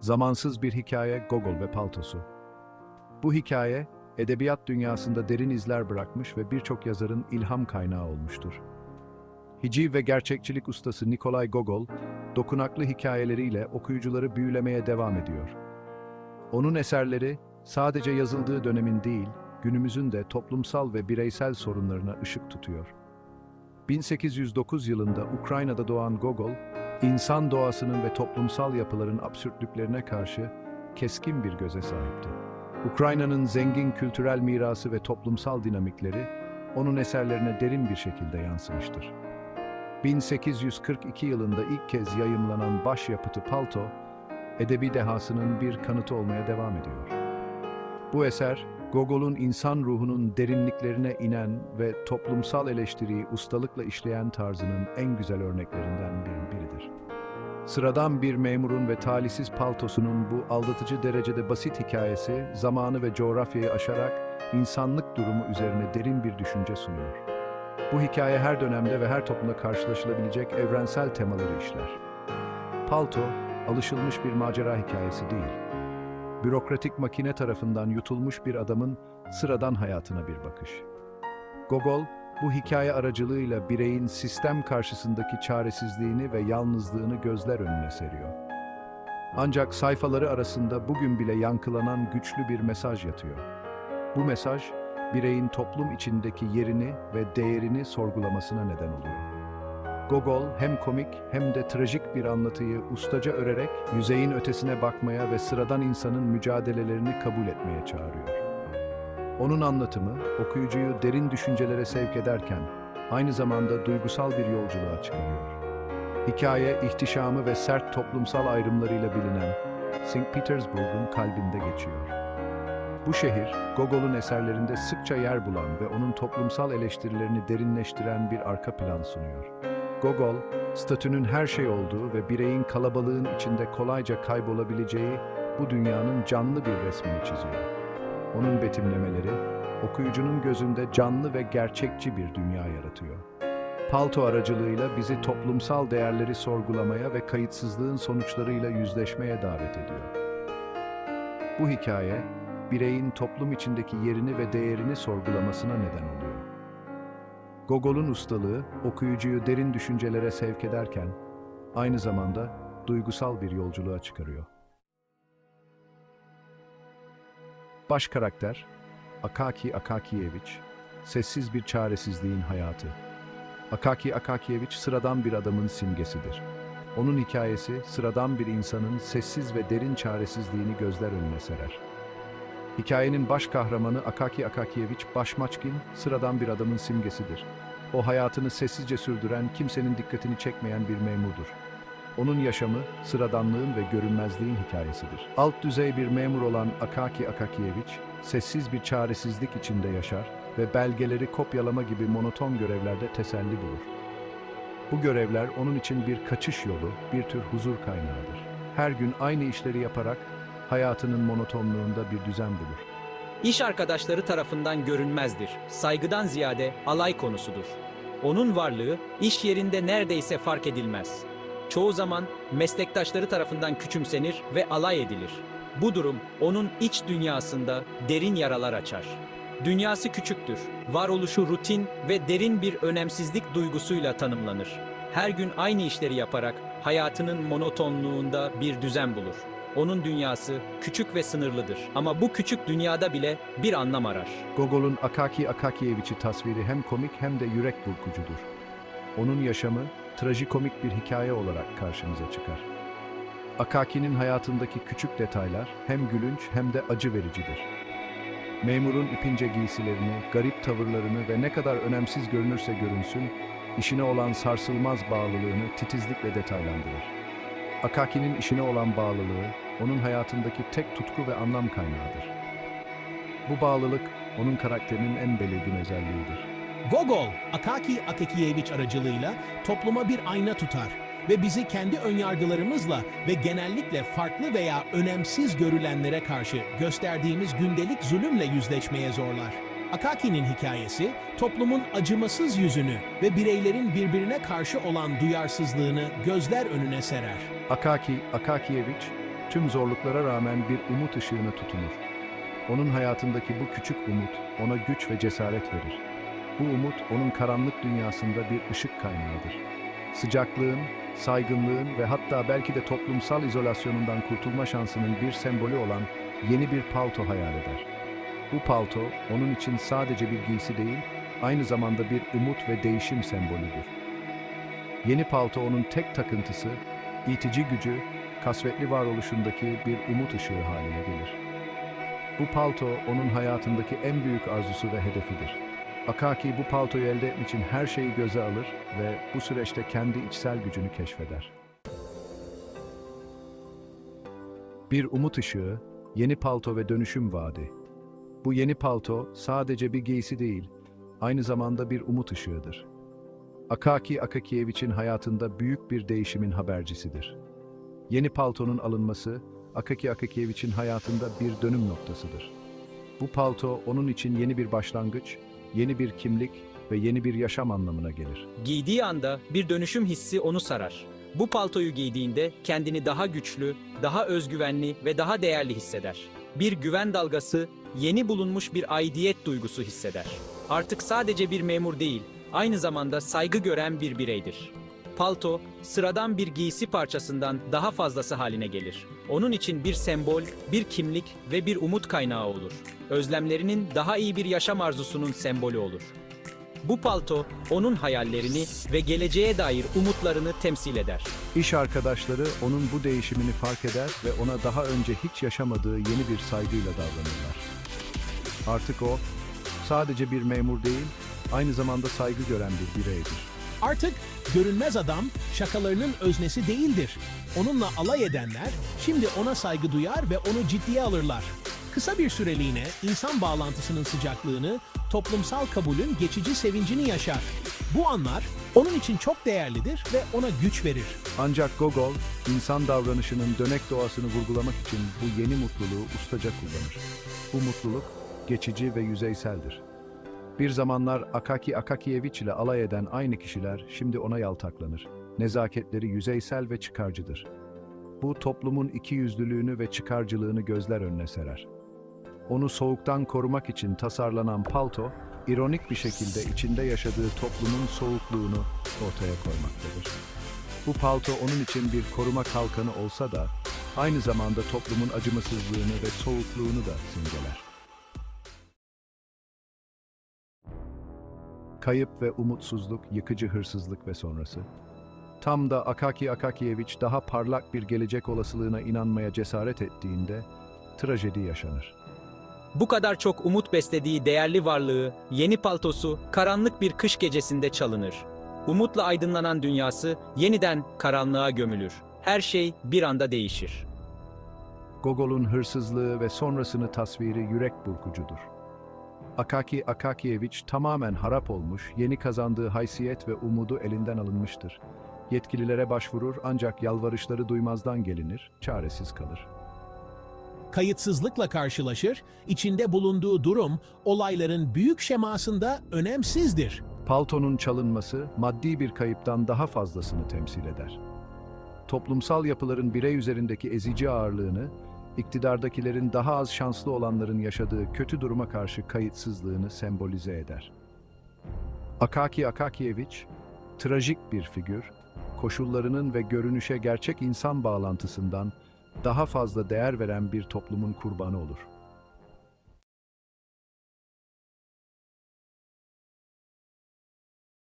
Zamansız bir hikaye Gogol ve Paltosu. Bu hikaye, edebiyat dünyasında derin izler bırakmış ve birçok yazarın ilham kaynağı olmuştur. Hiciv ve gerçekçilik ustası Nikolay Gogol, dokunaklı hikayeleriyle okuyucuları büyülemeye devam ediyor. Onun eserleri, sadece yazıldığı dönemin değil, günümüzün de toplumsal ve bireysel sorunlarına ışık tutuyor. 1809 yılında Ukrayna'da doğan Gogol, insan doğasının ve toplumsal yapıların absürtlüklerine karşı keskin bir göze sahipti. Ukrayna'nın zengin kültürel mirası ve toplumsal dinamikleri onun eserlerine derin bir şekilde yansımıştır. 1842 yılında ilk kez yayımlanan başyapıtı Palto, edebi dehasının bir kanıtı olmaya devam ediyor. Bu eser, Gogol'un insan ruhunun derinliklerine inen ve toplumsal eleştiriyi ustalıkla işleyen tarzının en güzel örneklerinden bir- biridir. Sıradan bir memurun ve talihsiz paltosunun bu aldatıcı derecede basit hikayesi, zamanı ve coğrafyayı aşarak insanlık durumu üzerine derin bir düşünce sunuyor. Bu hikaye her dönemde ve her toplumda karşılaşılabilecek evrensel temaları işler. Palto, alışılmış bir macera hikayesi değil. Bürokratik makine tarafından yutulmuş bir adamın sıradan hayatına bir bakış. Gogol, bu hikaye aracılığıyla bireyin sistem karşısındaki çaresizliğini ve yalnızlığını gözler önüne seriyor. Ancak sayfaları arasında bugün bile yankılanan güçlü bir mesaj yatıyor. Bu mesaj, bireyin toplum içindeki yerini ve değerini sorgulamasına neden oluyor. Gogol hem komik hem de trajik bir anlatıyı ustaca örerek yüzeyin ötesine bakmaya ve sıradan insanın mücadelelerini kabul etmeye çağırıyor. Onun anlatımı okuyucuyu derin düşüncelere sevk ederken aynı zamanda duygusal bir yolculuğa çıkarıyor. Hikaye ihtişamı ve sert toplumsal ayrımlarıyla bilinen St. Petersburg'un kalbinde geçiyor. Bu şehir, Gogol'un eserlerinde sıkça yer bulan ve onun toplumsal eleştirilerini derinleştiren bir arka plan sunuyor. Gogol, statünün her şey olduğu ve bireyin kalabalığın içinde kolayca kaybolabileceği bu dünyanın canlı bir resmini çiziyor. Onun betimlemeleri, okuyucunun gözünde canlı ve gerçekçi bir dünya yaratıyor. Palto aracılığıyla bizi toplumsal değerleri sorgulamaya ve kayıtsızlığın sonuçlarıyla yüzleşmeye davet ediyor. Bu hikaye, bireyin toplum içindeki yerini ve değerini sorgulamasına neden oluyor. Gogol'un ustalığı, okuyucuyu derin düşüncelere sevk ederken, aynı zamanda duygusal bir yolculuğa çıkarıyor. Baş karakter, Akaki Akakiyeviç, sessiz bir çaresizliğin hayatı. Akaki Akakiyeviç sıradan bir adamın simgesidir. Onun hikayesi sıradan bir insanın sessiz ve derin çaresizliğini gözler önüne serer. Hikayenin baş kahramanı Akaki Akakiyeviç Başmaçkin sıradan bir adamın simgesidir. O hayatını sessizce sürdüren, kimsenin dikkatini çekmeyen bir memurdur. Onun yaşamı sıradanlığın ve görünmezliğin hikayesidir. Alt düzey bir memur olan Akaki Akakiyeviç, sessiz bir çaresizlik içinde yaşar ve belgeleri kopyalama gibi monoton görevlerde teselli bulur. Bu görevler onun için bir kaçış yolu, bir tür huzur kaynağıdır. Her gün aynı işleri yaparak hayatının monotonluğunda bir düzen bulur. İş arkadaşları tarafından görünmezdir. Saygıdan ziyade alay konusudur. Onun varlığı iş yerinde neredeyse fark edilmez. Çoğu zaman meslektaşları tarafından küçümsenir ve alay edilir. Bu durum onun iç dünyasında derin yaralar açar. Dünyası küçüktür. Varoluşu rutin ve derin bir önemsizlik duygusuyla tanımlanır. Her gün aynı işleri yaparak hayatının monotonluğunda bir düzen bulur. Onun dünyası küçük ve sınırlıdır. Ama bu küçük dünyada bile bir anlam arar. Gogol'un Akaki Akakiyeviç'i tasviri hem komik hem de yürek burkucudur. Onun yaşamı trajikomik bir hikaye olarak karşımıza çıkar. Akaki'nin hayatındaki küçük detaylar hem gülünç hem de acı vericidir. Memurun ipince giysilerini, garip tavırlarını ve ne kadar önemsiz görünürse görünsün, işine olan sarsılmaz bağlılığını titizlikle detaylandırır. Akaki'nin işine olan bağlılığı, onun hayatındaki tek tutku ve anlam kaynağıdır. Bu bağlılık, onun karakterinin en belirgin özelliğidir. Gogol, Akaki Akakiyeviç aracılığıyla topluma bir ayna tutar ve bizi kendi önyargılarımızla ve genellikle farklı veya önemsiz görülenlere karşı gösterdiğimiz gündelik zulümle yüzleşmeye zorlar. Akaki'nin hikayesi, toplumun acımasız yüzünü ve bireylerin birbirine karşı olan duyarsızlığını gözler önüne serer. Akaki Akakiyeviç, Tüm zorluklara rağmen bir umut ışığına tutunur. Onun hayatındaki bu küçük umut ona güç ve cesaret verir. Bu umut onun karanlık dünyasında bir ışık kaynağıdır. Sıcaklığın, saygınlığın ve hatta belki de toplumsal izolasyonundan kurtulma şansının bir sembolü olan yeni bir palto hayal eder. Bu palto onun için sadece bir giysi değil, aynı zamanda bir umut ve değişim sembolüdür. Yeni palto onun tek takıntısı, itici gücü, kasvetli varoluşundaki bir umut ışığı haline gelir. Bu palto onun hayatındaki en büyük arzusu ve hedefidir. Akaki bu paltoyu elde etmek için her şeyi göze alır ve bu süreçte kendi içsel gücünü keşfeder. Bir umut ışığı, yeni palto ve dönüşüm vaadi. Bu yeni palto sadece bir giysi değil, aynı zamanda bir umut ışığıdır. Akaki Akakiyevich'in hayatında büyük bir değişimin habercisidir. Yeni paltonun alınması, Akaki Akakiyevich'in hayatında bir dönüm noktasıdır. Bu palto onun için yeni bir başlangıç, yeni bir kimlik ve yeni bir yaşam anlamına gelir. Giydiği anda bir dönüşüm hissi onu sarar. Bu paltoyu giydiğinde kendini daha güçlü, daha özgüvenli ve daha değerli hisseder. Bir güven dalgası, yeni bulunmuş bir aidiyet duygusu hisseder. Artık sadece bir memur değil, aynı zamanda saygı gören bir bireydir. Palto, sıradan bir giysi parçasından daha fazlası haline gelir. Onun için bir sembol, bir kimlik ve bir umut kaynağı olur. Özlemlerinin daha iyi bir yaşam arzusunun sembolü olur. Bu palto onun hayallerini ve geleceğe dair umutlarını temsil eder. İş arkadaşları onun bu değişimini fark eder ve ona daha önce hiç yaşamadığı yeni bir saygıyla davranırlar. Artık o, sadece bir memur değil, aynı zamanda saygı gören bir bireydir. Artık görünmez adam şakalarının öznesi değildir. Onunla alay edenler şimdi ona saygı duyar ve onu ciddiye alırlar. Kısa bir süreliğine insan bağlantısının sıcaklığını, toplumsal kabulün geçici sevincini yaşar. Bu anlar onun için çok değerlidir ve ona güç verir. Ancak Gogol, insan davranışının dönek doğasını vurgulamak için bu yeni mutluluğu ustaca kullanır. Bu mutluluk geçici ve yüzeyseldir. Bir zamanlar Akaki Akakiyevich ile alay eden aynı kişiler şimdi ona yaltaklanır. Nezaketleri yüzeysel ve çıkarcıdır. Bu toplumun ikiyüzlülüğünü ve çıkarcılığını gözler önüne serer. Onu soğuktan korumak için tasarlanan palto, ironik bir şekilde içinde yaşadığı toplumun soğukluğunu ortaya koymaktadır. Bu palto onun için bir koruma kalkanı olsa da aynı zamanda toplumun acımasızlığını ve soğukluğunu da simgeler. Kayıp ve umutsuzluk, yıkıcı hırsızlık ve sonrası. Tam da Akaki Akakiyevich daha parlak bir gelecek olasılığına inanmaya cesaret ettiğinde trajedi yaşanır. Bu kadar çok umut beslediği değerli varlığı, yeni paltosu karanlık bir kış gecesinde çalınır. Umutla aydınlanan dünyası yeniden karanlığa gömülür. Her şey bir anda değişir. Gogol'un hırsızlığı ve sonrasını tasviri yürek burkucudur. Akaki Akakiyevich tamamen harap olmuş, yeni kazandığı haysiyet ve umudu elinden alınmıştır. Yetkililere başvurur ancak yalvarışları duymazdan gelinir, çaresiz kalır. Kayıtsızlıkla karşılaşır, içinde bulunduğu durum olayların büyük şemasında önemsizdir. Paltonun çalınması maddi bir kayıptan daha fazlasını temsil eder. Toplumsal yapıların birey üzerindeki ezici ağırlığını, iktidardakilerin daha az şanslı olanların yaşadığı kötü duruma karşı kayıtsızlığını sembolize eder. Akaki Akakiyevich, trajik bir figür, koşullarının ve görünüşe gerçek insan bağlantısından daha fazla değer veren bir toplumun kurbanı olur.